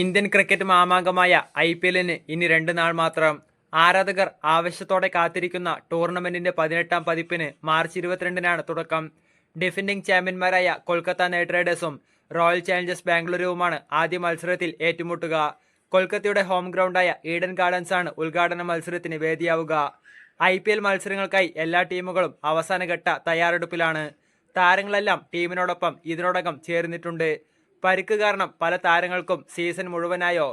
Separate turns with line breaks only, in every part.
Indian cricket മാമാങ്കമായ I P എല്ലിന് ഇനി രണ്ട് നാൾ മാത്രം ആരാധകർ ആവശ്യത്തോടെ കാത്തിരിക്കുന്ന ടൂർണമെന്റിന്റെ പതിനെട്ടാം പതിപ്പിന് മാർച്ച് ഇരുപത്തിരണ്ടിനാണ് തുടക്കം ഡിഫൻഡിംഗ് ചാമ്പ്യന്മാരായ കൊൽക്കത്ത നൈറ്റ് റൈഡേഴ്സും റോയൽ ചാലഞ്ചേഴ്സ് ബാംഗ്ലൂരുവുമാണ് ആദ്യ മത്സരത്തിൽ ഏറ്റുമുട്ടുക കൊൽക്കത്തയുടെ ഹോം ഗ്രൗണ്ടായ ഈഡൻ ആണ് ഉദ്ഘാടന മത്സരത്തിന് വേദിയാവുക ഐ പി എൽ മത്സരങ്ങൾക്കായി എല്ലാ ടീമുകളും അവസാനഘട്ട തയ്യാറെടുപ്പിലാണ് താരങ്ങളെല്ലാം ടീമിനോടൊപ്പം ഇതിനോടകം ചേർന്നിട്ടുണ്ട് പരിക്ക് കാരണം പല താരങ്ങൾക്കും സീസൺ മുഴുവനായോ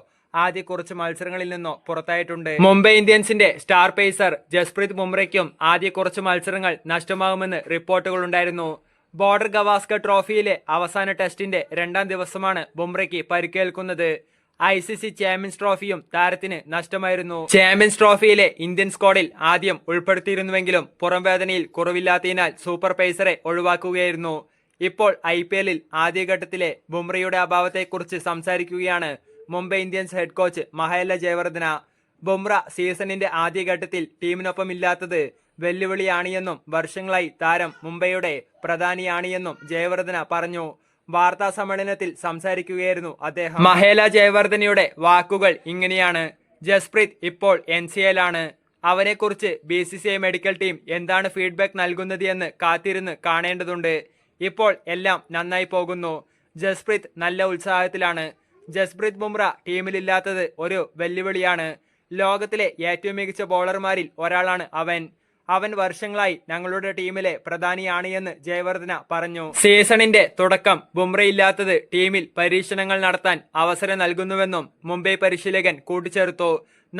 ആദ്യ കുറച്ച് മത്സരങ്ങളിൽ നിന്നോ പുറത്തായിട്ടുണ്ട്
മുംബൈ ഇന്ത്യൻസിന്റെ സ്റ്റാർ പേസർ ജസ്പ്രീത് ബുംറയ്ക്കും ആദ്യ കുറച്ച് മത്സരങ്ങൾ നഷ്ടമാകുമെന്ന് ഉണ്ടായിരുന്നു ബോർഡർ ഗവാസ്കർ ട്രോഫിയിലെ അവസാന ടെസ്റ്റിന്റെ രണ്ടാം ദിവസമാണ് ബുംറയ്ക്ക് പരിക്കേൽക്കുന്നത് ഐ സി സി ചാമ്പ്യൻസ് ട്രോഫിയും താരത്തിന് നഷ്ടമായിരുന്നു ചാമ്പ്യൻസ് ട്രോഫിയിലെ ഇന്ത്യൻ സ്ക്വാഡിൽ ആദ്യം ഉൾപ്പെടുത്തിയിരുന്നുവെങ്കിലും പുറംവേദനയിൽ കുറവില്ലാത്തതിനാൽ സൂപ്പർ പേസറെ ഒഴിവാക്കുകയായിരുന്നു ഇപ്പോൾ ഐ പി എല്ലിൽ ആദ്യഘട്ടത്തിലെ ബുംറയുടെ അഭാവത്തെക്കുറിച്ച് സംസാരിക്കുകയാണ് Mumbai Indians head coach Mahela Jayawardene Bumrah സീസണിന്റെ ആദ്യഘട്ടത്തിൽ ടീമിനൊപ്പം വെല്ലുവിളിയാണ് എന്നും വർഷങ്ങളായി താരം മുംബൈയുടെ പ്രധാനിയാണിയെന്നും ജയവർദ്ധന പറഞ്ഞു വാർത്താ സമ്മേളനത്തിൽ സംസാരിക്കുകയായിരുന്നു അദ്ദേഹം
മഹേല ജയവർദ്ധനയുടെ വാക്കുകൾ ഇങ്ങനെയാണ് ജസ്പ്രീത് ഇപ്പോൾ എൻ സി എയിലാണ് അവനെക്കുറിച്ച് B C C I medical team എന്താണ് ഫീഡ്ബാക്ക് നൽകുന്നത് എന്ന് കാത്തിരുന്ന് കാണേണ്ടതുണ്ട് ഇപ്പോൾ എല്ലാം നന്നായി പോകുന്നു ജസ്പ്രീത് നല്ല ഉത്സാഹത്തിലാണ് ജസ്പ്രീത് ബുംറ ടീമിലില്ലാത്തത് ഒരു വെല്ലുവിളിയാണ് ലോകത്തിലെ ഏറ്റവും മികച്ച ബോളർമാരിൽ ഒരാളാണ് അവൻ അവൻ വർഷങ്ങളായി ഞങ്ങളുടെ ടീമിലെ പ്രധാനിയാണ് എന്ന് ജയവർദ്ധന പറഞ്ഞു
സീസണിന്റെ തുടക്കം ബുംറയില്ലാത്തത് ടീമിൽ പരീക്ഷണങ്ങൾ നടത്താൻ അവസരം നൽകുന്നുവെന്നും മുംബൈ പരിശീലകൻ കൂട്ടിച്ചേർത്തു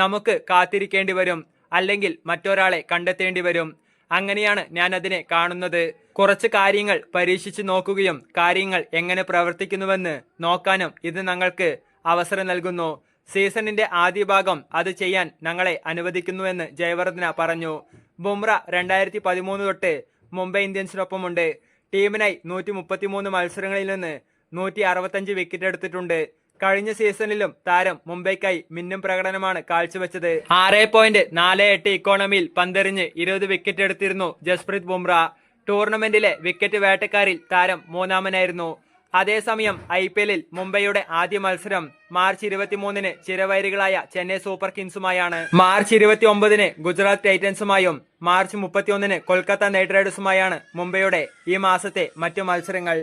നമുക്ക് കാത്തിരിക്കേണ്ടി വരും അല്ലെങ്കിൽ മറ്റൊരാളെ കണ്ടെത്തേണ്ടി വരും അങ്ങനെയാണ് ഞാൻ അതിനെ കാണുന്നത് കുറച്ച് കാര്യങ്ങൾ പരീക്ഷിച്ച് നോക്കുകയും കാര്യങ്ങൾ എങ്ങനെ പ്രവർത്തിക്കുന്നുവെന്ന് നോക്കാനും ഇത് ഞങ്ങൾക്ക് അവസരം നൽകുന്നു സീസണിന്റെ ആദ്യ ഭാഗം അത് ചെയ്യാൻ ഞങ്ങളെ അനുവദിക്കുന്നുവെന്ന് ജയവർദ്ധന പറഞ്ഞു ബുംറ രണ്ടായിരത്തി പതിമൂന്ന് തൊട്ട് മുംബൈ ഇന്ത്യൻസിനൊപ്പമുണ്ട് ടീമിനായി നൂറ്റി മുപ്പത്തിമൂന്ന് മത്സരങ്ങളിൽ നിന്ന് നൂറ്റി അറുപത്തഞ്ച് വിക്കറ്റ് എടുത്തിട്ടുണ്ട് കഴിഞ്ഞ സീസണിലും താരം മുംബൈക്കായി മിന്നും പ്രകടനമാണ് കാഴ്ചവെച്ചത്
ആറ് പോയിന്റ് നാല് എട്ട് ഇക്കോണമിയിൽ പന്തെറിഞ്ഞ് ഇരുപത് വിക്കറ്റ് എടുത്തിരുന്നു ജസ്പ്രീത് ബുംറ ടൂർണമെന്റിലെ വിക്കറ്റ് വേട്ടക്കാരിൽ താരം മൂന്നാമനായിരുന്നു അതേസമയം ഐ പി എല്ലിൽ മുംബൈയുടെ ആദ്യ മത്സരം മാർച്ച് ഇരുപത്തിമൂന്നിന് ചിരവൈരികളായ ചെന്നൈ സൂപ്പർ കിങ്സുമായാണ്
മാർച്ച് ഇരുപത്തി ഒമ്പതിന് ഗുജറാത്ത് ടൈറ്റൻസുമായും മാർച്ച് മുപ്പത്തിയൊന്നിന് കൊൽക്കത്ത നൈറ്റ് റൈഡേഴ്സുമായാണ് മുംബൈയുടെ ഈ മാസത്തെ മറ്റു മത്സരങ്ങൾ